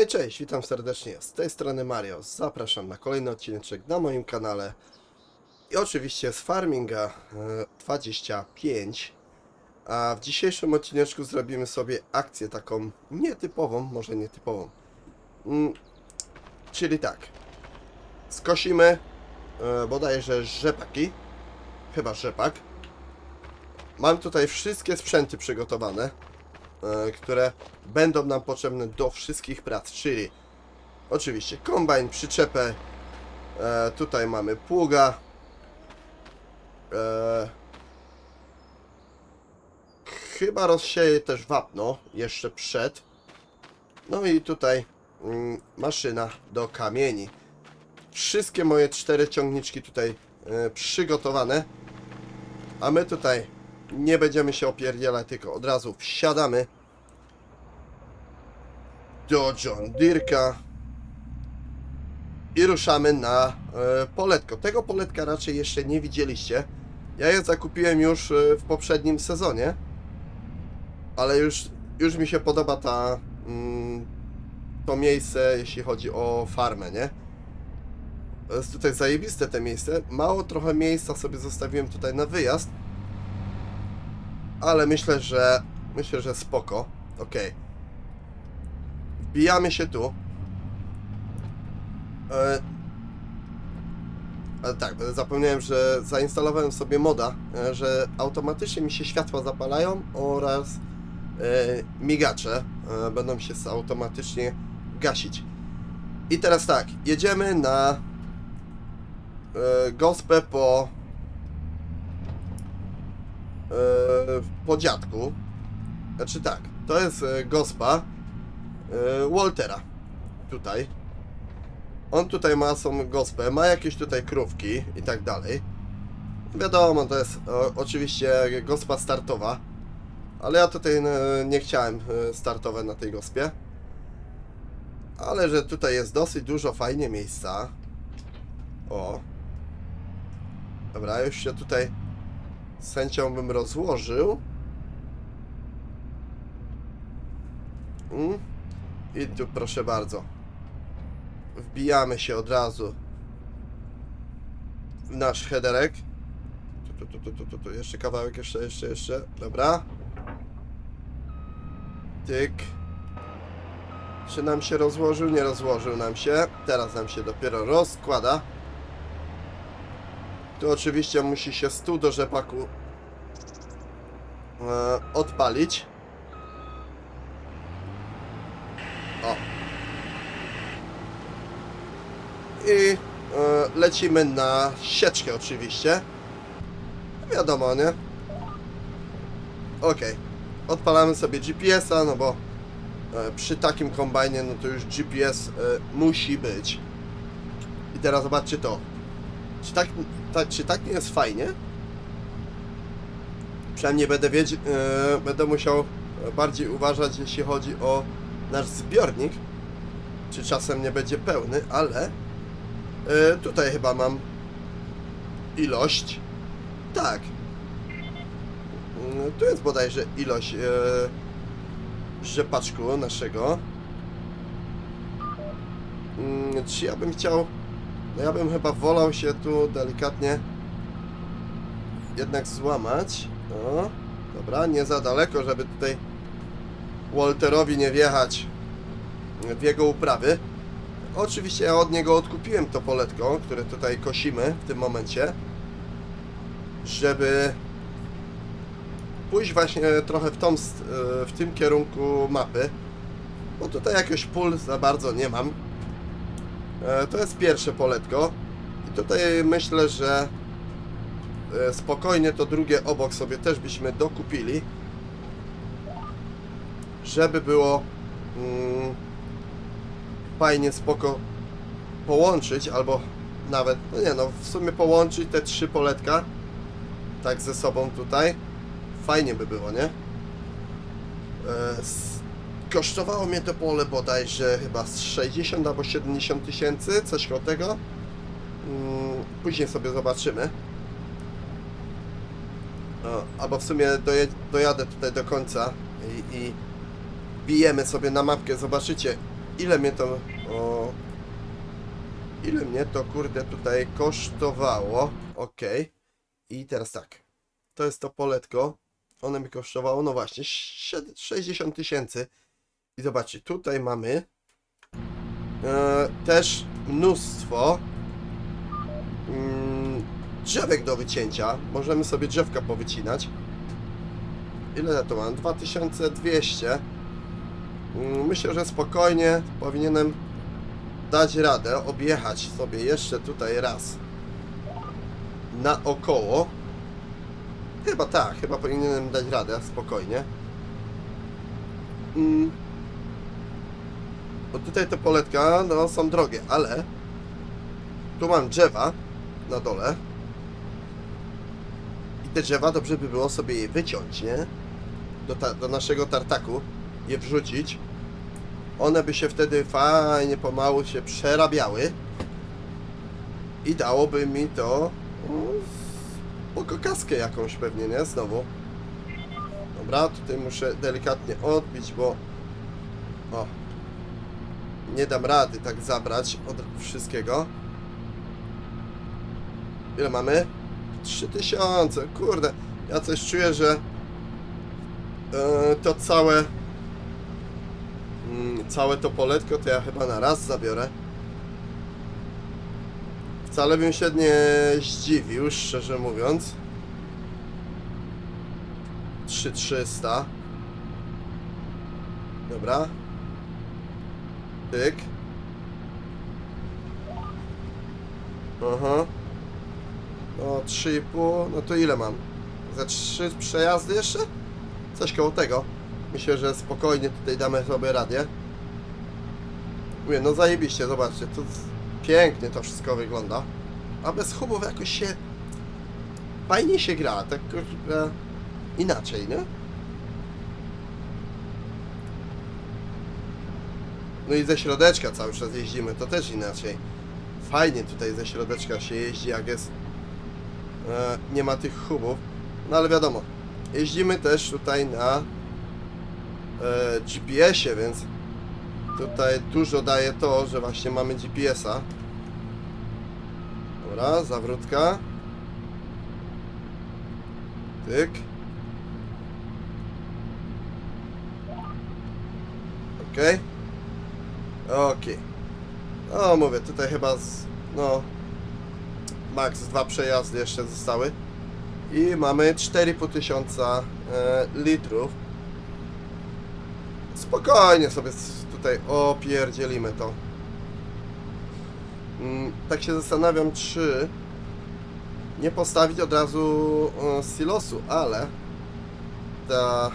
Hej, cześć, witam serdecznie. Z tej strony Mario. Zapraszam na kolejny odcinek na moim kanale. I oczywiście z Farminga e, 25. A w dzisiejszym odcineczku zrobimy sobie akcję taką nietypową, może nietypową. Mm, czyli tak. Skosimy e, bodajże rzepaki. Chyba rzepak. Mam tutaj wszystkie sprzęty przygotowane e, które będą nam potrzebne do wszystkich prac, czyli oczywiście kombajn, przyczepę, e, tutaj mamy pługa, e, chyba rozsieję też wapno jeszcze przed, no i tutaj mm, maszyna do kamieni. Wszystkie moje cztery ciągniczki tutaj e, przygotowane, a my tutaj nie będziemy się opierdzielać, tylko od razu wsiadamy do John Deere'ka i ruszamy na e, poletko. Tego poletka raczej jeszcze nie widzieliście. Ja je zakupiłem już e, w poprzednim sezonie, ale już, już mi się podoba ta, mm, to miejsce, jeśli chodzi o farmę, nie? To jest tutaj zajebiste te miejsce. Mało trochę miejsca sobie zostawiłem tutaj na wyjazd, ale myślę, że myślę, że spoko. Okej. Wbijamy się tu. E, ale tak, zapomniałem, że zainstalowałem sobie moda, e, że automatycznie mi się światła zapalają oraz e, migacze będą się automatycznie gasić. I teraz tak, jedziemy na e, gospę po po dziadku. Znaczy tak, to jest e, gospa e, Waltera. Tutaj. On tutaj ma są gospę, ma jakieś tutaj krówki i tak dalej. Wiadomo, to jest o, oczywiście gospa startowa. Ale ja tutaj e, nie chciałem e, startować na tej gospie. Ale że tutaj jest dosyć dużo fajnie miejsca. O. Dobra, już się tutaj sędzią bym rozłożył. Mm. I tu proszę bardzo. Wbijamy się od razu w nasz headerek. Tu, tu, tu, tu, tu, tu. Jeszcze kawałek, jeszcze, jeszcze, jeszcze. Dobra. Tyk. Czy nam się rozłożył? Nie rozłożył nam się. Teraz nam się dopiero rozkłada. Tu oczywiście musi się stół do rzepaku e, odpalić. O. I e, lecimy na sieczkę oczywiście. Wiadomo, nie? Okej. Odpalamy sobie GPS-a, no bo e, przy takim kombajnie, no to już GPS e, musi być. I teraz zobaczcie to. Czy tak, czy tak nie jest fajnie? Przynajmniej będę wiedział, e, będę musiał bardziej uważać, jeśli chodzi o nasz zbiornik. Czy czasem nie będzie pełny, ale e, tutaj chyba mam ilość. Tak. Mm, Tu jest bodajże ilość e, rzepaczku naszego. Mm, Czy ja bym chciał no ja bym chyba wolał się tu delikatnie jednak złamać. O, dobra, nie za daleko, żeby tutaj Walterowi nie wjechać w jego uprawy. Oczywiście ja od niego odkupiłem to poletko, które tutaj kosimy w tym momencie, żeby pójść właśnie trochę w, tą, w tym kierunku mapy, bo tutaj jakiegoś pól za bardzo nie mam. E, To jest pierwsze poletko. I tutaj myślę, że e, spokojnie to drugie obok sobie też byśmy dokupili. Żeby było mm, fajnie spoko połączyć, albo nawet, no nie no, w sumie połączyć te trzy poletka tak ze sobą tutaj. Fajnie by było, nie? E, Kosztowało mnie to pole bodajże chyba z 60 albo 70 tysięcy, coś koło tego. Mm, Później sobie zobaczymy. O, albo w sumie dojadę tutaj do końca i, i bijemy sobie na mapkę, zobaczycie ile mnie to... O, ile mnie to kurde tutaj kosztowało. Okej. I teraz tak. To jest to poletko. One mi kosztowało, no właśnie, sied- 60 tysięcy. I zobaczcie, tutaj mamy e, też mnóstwo mm, drzewek do wycięcia. Możemy sobie drzewka powycinać. Ile ja to mam? 2200. Mm, Myślę, że spokojnie powinienem dać radę objechać sobie jeszcze tutaj raz naokoło. Chyba tak, chyba powinienem dać radę spokojnie. Mm. Bo tutaj te poletka no, są drogie, ale tu mam drzewa na dole. I te drzewa dobrze by było sobie je wyciąć, nie? Do, do naszego tartaku je wrzucić. One by się wtedy fajnie pomału się przerabiały. I dałoby mi to no, spoko kaskę jakąś pewnie, nie? Znowu. Dobra, tutaj muszę delikatnie odbić, bo o nie dam rady tak zabrać od wszystkiego. Ile mamy? 3000, kurde. Ja coś czuję, że e, to całe mm, całe to poletko to ja chyba na raz zabiorę. Wcale bym się nie zdziwił, szczerze mówiąc. 3300. Dobra. Tyk. Aha. No 3,5. No to ile mam? Za 3 przejazdy jeszcze? Coś koło tego. Myślę, że spokojnie tutaj damy sobie radę. Mówię, no zajebiście, zobaczcie, tu pięknie to wszystko wygląda. A bez hubów jakoś się fajnie się gra, tak inaczej, nie? No i ze środeczka cały czas jeździmy, to też inaczej. Fajnie tutaj ze środeczka się jeździ, jak jest e, nie ma tych hubów. No ale wiadomo, jeździmy też tutaj na e, GPS-ie, więc tutaj dużo daje to, że właśnie mamy GPS-a. Dobra, zawrotka. Tyk. Okej. Okej. No mówię, tutaj chyba z, no max dwa przejazdy jeszcze zostały. I mamy 4,5 tysiąca e, litrów. Spokojnie sobie tutaj opierdzielimy to. Mm, Tak się zastanawiam, czy nie postawić od razu e, silosu, ale ta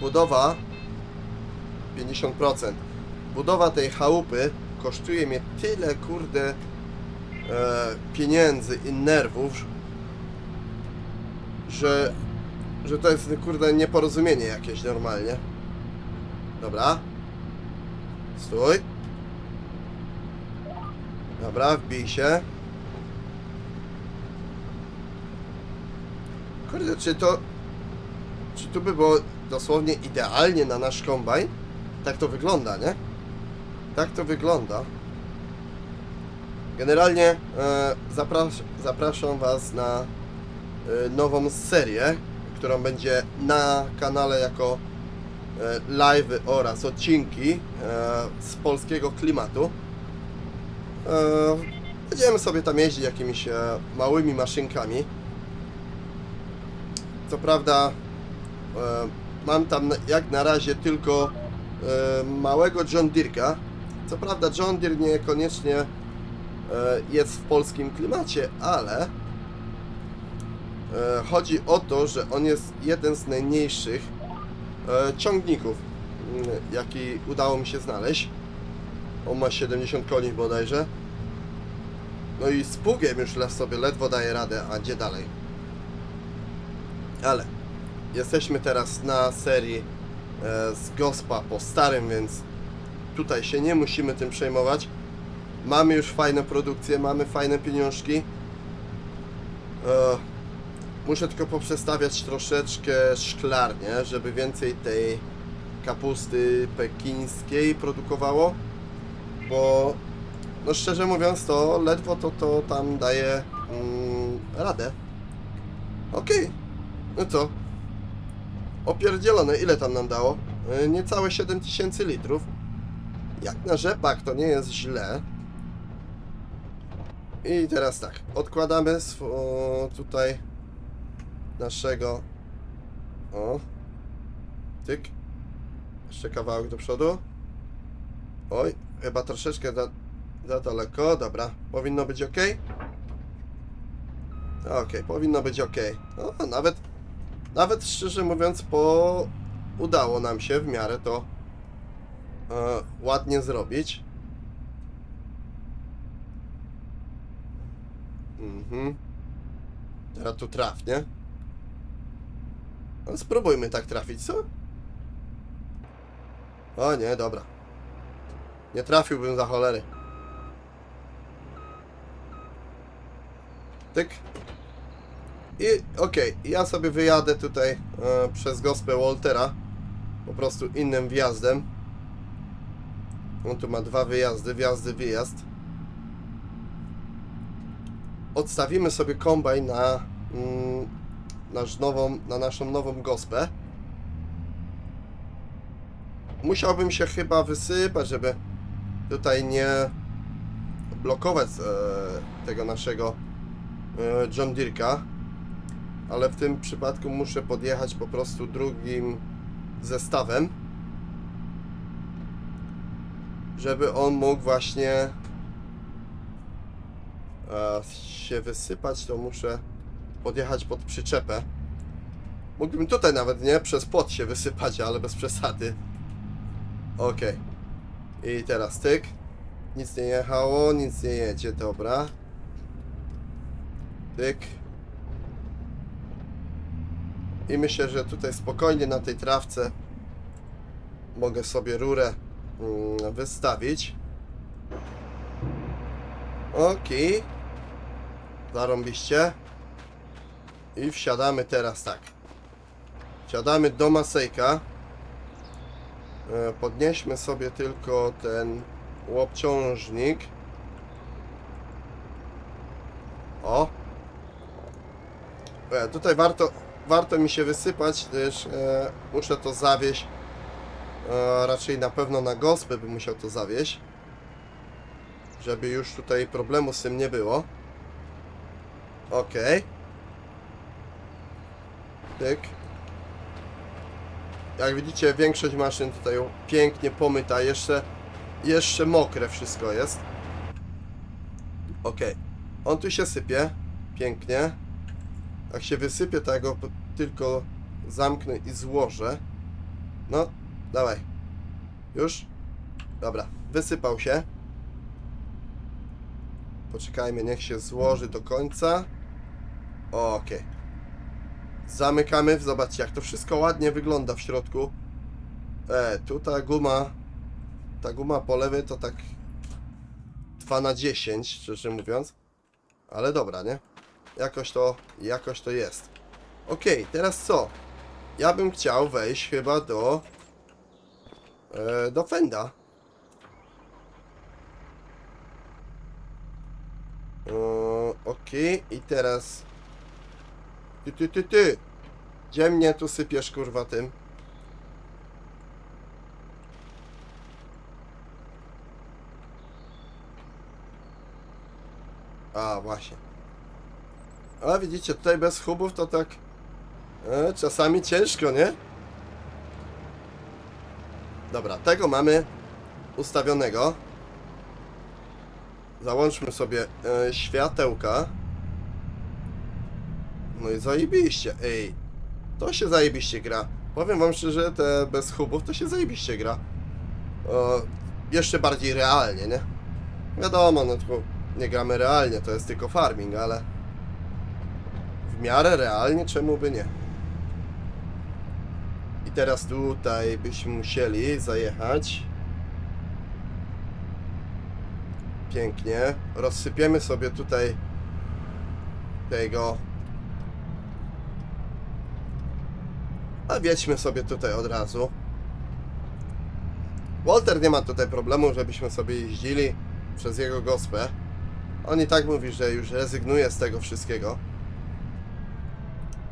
budowa 50%. Budowa tej chałupy kosztuje mnie tyle kurde e, pieniędzy i nerwów, że, że to jest kurde nieporozumienie jakieś normalnie. Dobra. Stój. Dobra, wbij się. Kurde, czy to... Czy tu by było dosłownie idealnie na nasz kombajn? Tak to wygląda, nie? Tak to wygląda. Generalnie e, zaprasz, zapraszam Was na e, nową serię, którą będzie na kanale jako e, live oraz odcinki e, z polskiego klimatu. E, Będziemy sobie tam jeździć jakimiś e, małymi maszynkami. Co prawda e, mam tam jak na razie tylko e, małego John Deere'a. Co prawda John Deere niekoniecznie e, jest w polskim klimacie, ale e, chodzi o to, że on jest jeden z najmniejszych e, ciągników, mm, jaki udało mi się znaleźć. On ma 70 koni bodajże. No i z pługiem już sobie ledwo daje radę, a gdzie dalej? Ale jesteśmy teraz na serii z Gospa po starym, więc tutaj się nie musimy tym przejmować. Mamy już fajne produkcje, mamy fajne pieniążki. E, muszę tylko poprzestawiać troszeczkę szklarnię, żeby więcej tej kapusty pekińskiej produkowało. bo no szczerze mówiąc to ledwo to, to tam daje mm, radę. Okej, no co? Opierdzielone, ile tam nam dało? Yy, niecałe 7000 litrów. Jak na rzepak to nie jest źle. I teraz tak, odkładamy swo- tutaj naszego. O. Tyk. Jeszcze kawałek do przodu. Oj, chyba troszeczkę za, za daleko. Dobra, powinno być ok. Ok, powinno być ok. No, nawet, nawet szczerze mówiąc, po udało nam się w miarę to ładnie zrobić. Mhm. Teraz tu traf, nie? No spróbujmy tak trafić, co? O nie, dobra. Nie trafiłbym za cholery. Tyk. I okej, ja sobie wyjadę tutaj e, przez gospę Waltera. Po prostu innym wjazdem. On tu ma dwa wyjazdy, wjazdy, wyjazd. Odstawimy sobie kombajn na, mm, nasz nową, na naszą nową gospę. Musiałbym się chyba wysypać, żeby tutaj nie blokować e, tego naszego e, John Deere'ka. Ale w tym przypadku muszę podjechać po prostu drugim zestawem. Żeby on mógł właśnie e, się wysypać, to muszę podjechać pod przyczepę. Mógłbym tutaj nawet, nie? Przez płot się wysypać, ale bez przesady. Okej. I teraz tyk. Nic nie jechało, nic nie jedzie, dobra. Tyk. I myślę, że tutaj spokojnie na tej trawce mogę sobie rurę wystawić. Okej. Zarąbiście. I wsiadamy teraz tak. Wsiadamy do Masejka. E, Podnieśmy sobie tylko ten łopciążnik. O! E, tutaj warto, warto mi się wysypać, gdyż e, muszę to zawieść. E, raczej na pewno na gospę bym musiał to zawieść. Żeby już tutaj problemu z tym nie było. Okej. Tyk. Jak widzicie, większość maszyn tutaj pięknie pomyta, jeszcze, jeszcze mokre wszystko jest. Ok, on tu się sypie, pięknie. Jak się wysypie, to ja go tylko zamknę i złożę. No, dawaj. Już? Dobra, wysypał się. Poczekajmy, niech się złoży do końca. Okej. Zamykamy, zobaczcie jak to wszystko ładnie wygląda w środku. E, tu ta guma, ta guma po lewej to tak 2 na 10, szczerze mówiąc. Ale dobra, nie? Jakoś to, jakoś to jest. Okej, teraz co? Ja bym chciał wejść chyba do e, do Fenda. E, Okej, i teraz ty, ty, ty, ty. Gdzie mnie tu sypiesz, kurwa, tym? A, właśnie. A, widzicie, tutaj bez hubów to tak... E, czasami ciężko, nie? Dobra, tego mamy ustawionego. Załączmy sobie e, światełka. No i zajebiście, ej. To się zajebiście gra. Powiem wam szczerze, te bez hubów to się zajebiście gra. Jeszcze bardziej realnie, nie? Wiadomo, no tylko nie gramy realnie, to jest tylko farming, ale w miarę realnie, czemu by nie? I teraz tutaj byśmy musieli zajechać. Pięknie. Rozsypiemy sobie tutaj tego A wiedźmy sobie tutaj od razu. Walter nie ma tutaj problemu, żebyśmy sobie jeździli przez jego gospę. On i tak mówi, że już rezygnuje z tego wszystkiego.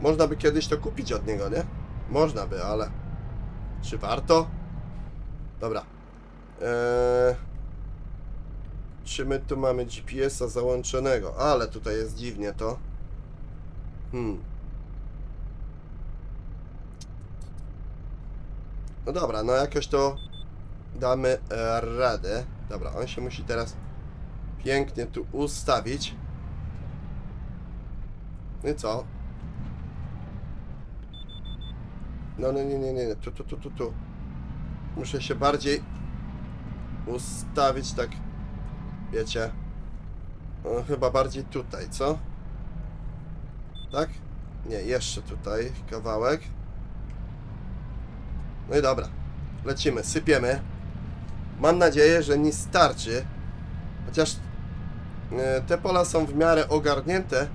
Można by kiedyś to kupić od niego, nie? Można by, ale... Czy warto? Dobra. Eee... Czy my tu mamy GPS-a załączonego? Ale tutaj jest dziwnie to. Hmm. No dobra, no jakoś to damy e, radę. Dobra, on się musi teraz pięknie tu ustawić. No i co? No, no nie, nie, nie, tu, tu, tu, tu, tu. Muszę się bardziej ustawić tak, wiecie. No, chyba bardziej tutaj, co? Tak? Nie, jeszcze tutaj kawałek. No i dobra. Lecimy, sypiemy. Mam nadzieję, że nie starczy. Chociaż e, te pola są w miarę ogarnięte,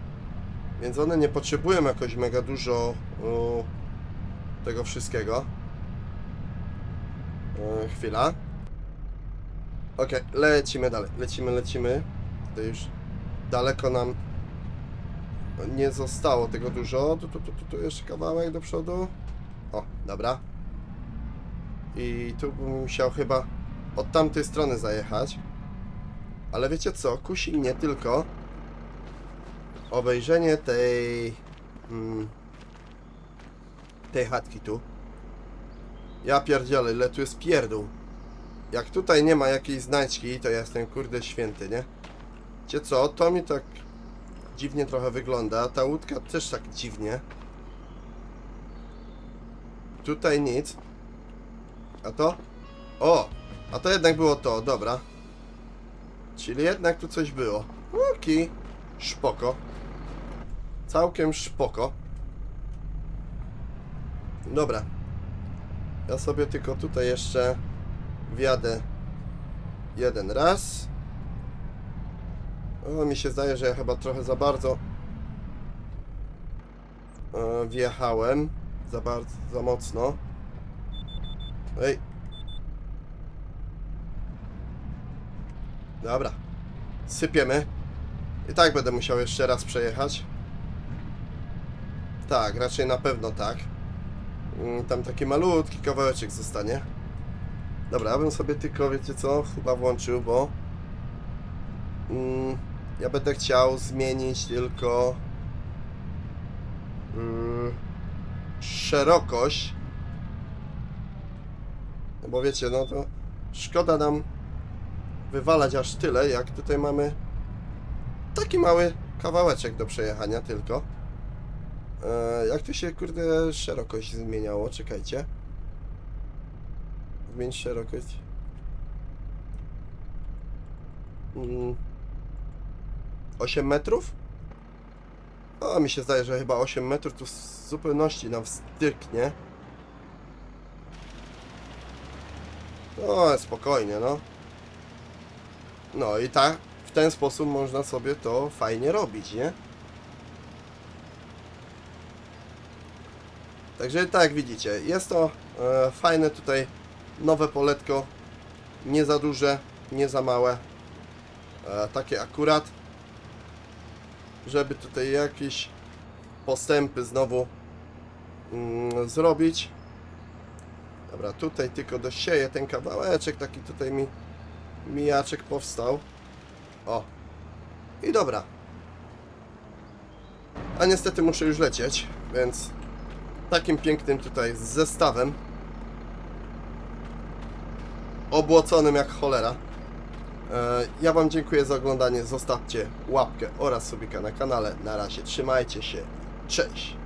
więc one nie potrzebują jakoś mega dużo o, tego wszystkiego. E, chwila. Ok, lecimy dalej. Lecimy, lecimy. Tutaj już daleko nam nie zostało tego dużo. Tu, tu, tu, tu, tu jeszcze kawałek do przodu. O, dobra. I tu bym musiał chyba od tamtej strony zajechać. Ale wiecie co? Kusi mnie tylko obejrzenie tej mm, tej chatki tu. Ja pierdzielę, ile tu jest pierdół. Jak tutaj nie ma jakiejś znajdźki, to ja jestem kurde święty, nie? Wiecie co? To mi tak dziwnie trochę wygląda. Ta łódka też tak dziwnie. Tutaj nic. A to? O! A to jednak było to, dobra. Czyli jednak tu coś było. Oki. Szpoko. Całkiem szpoko. Dobra. Ja sobie tylko tutaj jeszcze wjadę jeden raz. O, mi się zdaje, że ja chyba trochę za bardzo e, wjechałem. Za bardzo, za mocno. Ej. Dobra. Sypiemy. I tak będę musiał jeszcze raz przejechać. Tak, raczej na pewno tak. Mm, Tam taki malutki kawałeczek zostanie. Dobra, ja bym sobie tylko, wiecie co, chyba włączył, bo mm, ja będę chciał zmienić tylko mm, szerokość. Bo wiecie, no to szkoda nam wywalać aż tyle, jak tutaj mamy taki mały kawałeczek do przejechania tylko. E, jak to się, kurde, szerokość zmieniało? Czekajcie. Zmień szerokość. Mm. 8 metrów? O, mi się zdaje, że chyba 8 metrów tu w zupełności nam wstyknie. No, spokojnie, no. No i tak, w ten sposób można sobie to fajnie robić, nie? Także tak widzicie, jest to e, fajne tutaj nowe poletko, nie za duże, nie za małe, e, takie akurat, żeby tutaj jakieś postępy znowu mm, zrobić. Dobra, tutaj tylko dosieję ten kawałeczek, taki tutaj mi mijaczek powstał. O. I dobra. A niestety muszę już lecieć, więc takim pięknym tutaj zestawem obłoconym jak cholera. E, Ja Wam dziękuję za oglądanie. Zostawcie łapkę oraz subika na kanale. Na razie trzymajcie się. Cześć.